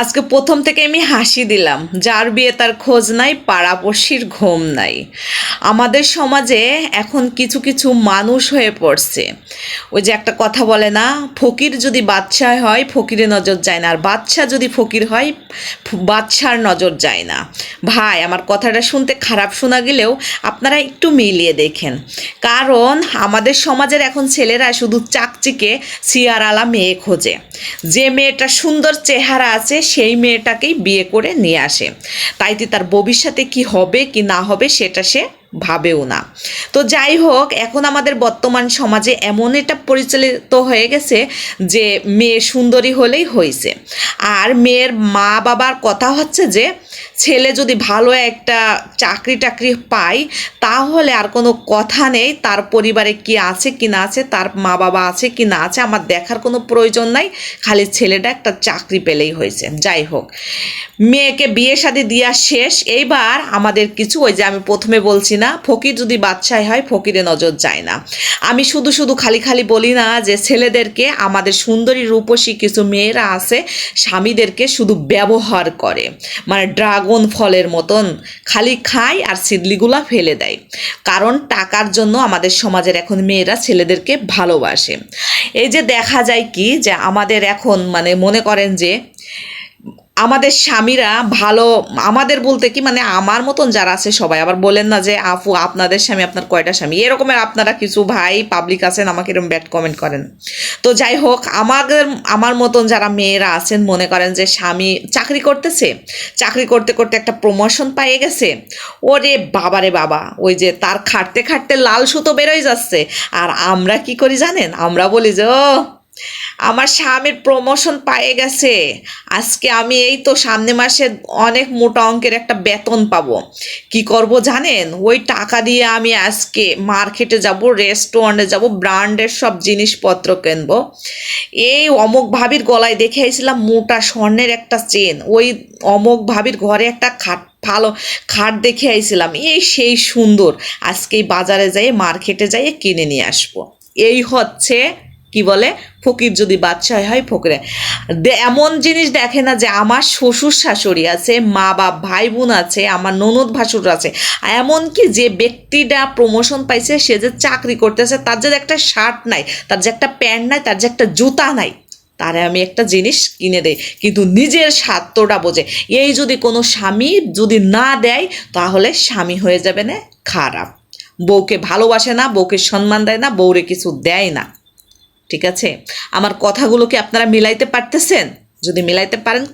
আজকে প্রথম থেকে আমি হাসি দিলাম। যার বিয়ে তার খোঁজ নাই পাড়াপড়শির ঘুম নাই। আমাদের সমাজে এখন কিছু কিছু মানুষ হয়ে পড়ছে। ওই যে একটা কথা বলে না, ফকির যদি বাচ্চা হয়, ফকিরের নজর যায় না। আর বাচ্চা যদি ফকির হয় বাচ্চার নজর যায় না। ভাই, আমার কথাটা শুনতে খারাপ শোনা গেলেও আপনারা একটু মিলিয়ে দেখেন। কারণ আমাদের সমাজের এখন ছেলেরা শুধু চাকচিকে সিয়ারালা মেয়ে খোঁজে। যে মেয়েটা সুন্দর চেহারা আছে, সেই মেয়েটাকেই বিয়ে করে নিয়ে আসে। তাইতে তার ভবিষ্যতে কি হবে, কি না হবে, সেটা সে ভাবেও না। তো যাই হোক, এখন আমাদের বর্তমান সমাজে এমন এটা পরিচালিত হয়ে গেছে যে মেয়ে সুন্দরী হলেই হয়েছে আর মেয়ের মা বাবার কথা হচ্ছে যে, ছেলে যদি ভালো একটা চাকরি টাকরি পায়, তাহলে আর কোনো কথা নেই, তার পরিবারে কি আছে, কি না আছে, তার মা বাবা আছে, কি না আছে, আমার দেখার কোনো প্রয়োজন নাই, খালি ছেলেটা একটা চাকরি পেলেই হয়েছে যাই হোক, মেয়েকে বিয়ে শাদি দেওয়া শেষ। এইবার আমাদের কিছু, ওই যে আমি প্রথমে বলছি না, ফকির যদি বাচ্চাই হয় ফকিরে নজর যায় না। আমি শুধু শুধু খালি খালি বলি না যে, ছেলেদেরকে, আমাদের সুন্দরী রূপসী কিছু মেয়েরা আছে, স্বামীদেরকে শুধু ব্যবহার করে। মানে ড্রাগন ফলের মতন খালি খায় আর সিডলিগুলা ফেলে দেয়। কারণ টাকার জন্য আমাদের সমাজের এখন মেয়েরা ছেলেদেরকে ভালোবাসে। এই যে দেখা যায় কি, যে আমাদের এখন মানে মনে করেন যে আমাদের স্বামীরা ভালো, আমাদের বলতে কি মানে আমার মতন যারা আছে সবাই, আবার বলেন না যে আফু আপনাদের স্বামী, আপনার কয়টা স্বামী? এরকমের আপনারা কিছু ভাই পাবলিক আছেন, আমাকে এরকম ব্যাড কমেন্ট করেন। তো যাই হোক, আমাদের, আমার মতন যারা মেয়েরা আছেন, মনে করেন যে স্বামী চাকরি করতেছে, চাকরি করতে করতে একটা প্রমোশন পাইয়ে গেছে, ওরে বাবারে বাবা, ওই যে তার খাটতে খাটতে লাল সুতো বেরোয় যাচ্ছে, আর আমরা কি করি জানেন? আমরা বলি যে, ও আমার স্বামীর প্রমোশন পায়ে গেছে। আজকে আমি এই তো সামনে মাসে অনেক মোটা অঙ্কের একটা বেতন পাবো। কি করব জানেন? ওই টাকা দিয়ে আমি আজকে মার্কেটে যাব রেস্টুরেন্টে যাব, ব্র্যান্ডের সব জিনিসপত্র কিনবো। এই অমুক ভাবির গলায় দেখে আইছিলাম মোটা স্বর্ণের একটা চেন। ওই অমুক ভাবির ঘরে একটা খাট, ভালো খাট দেখে আইছিলাম এই সেই সুন্দর। আজকে বাজারে যাই, মার্কেটে যাই, কিনে নিয়ে আসব। এই হচ্ছে কি বলে? ফকির যদি বাচ্চা হয়, ফকিরে। এমন জিনিস দেখে না যে আমার শ্বশুর শাশুড়ি আছে, মা বাপ, ভাই বোন আছে, আমার ননদ ভাসুর আছে। এমনকি যে ব্যক্তিটা প্রমোশন পাইছে, সে যে চাকরি করতেছে, তার যে একটা শার্ট নাই, তার যে একটা প্যান্ট নাই, তার যে একটা জুতা নাই, তারে আমি একটা জিনিস কিনে দেই। কিন্তু নিজের স্বার্থটা বোঝে। এই যদি কোনো স্বামী যদি না দেয়, তাহলে স্বামী হয়ে যাবে না, খারাপ। বউকে ভালোবাসে না, বউকে সম্মান দেয় না, বউরে কিছু দেয় না। ঠিক আছে? আমার কথাগুলো কি আপনারা মিলাইতে পারতেছেন? যদি মিলাইতে পারেন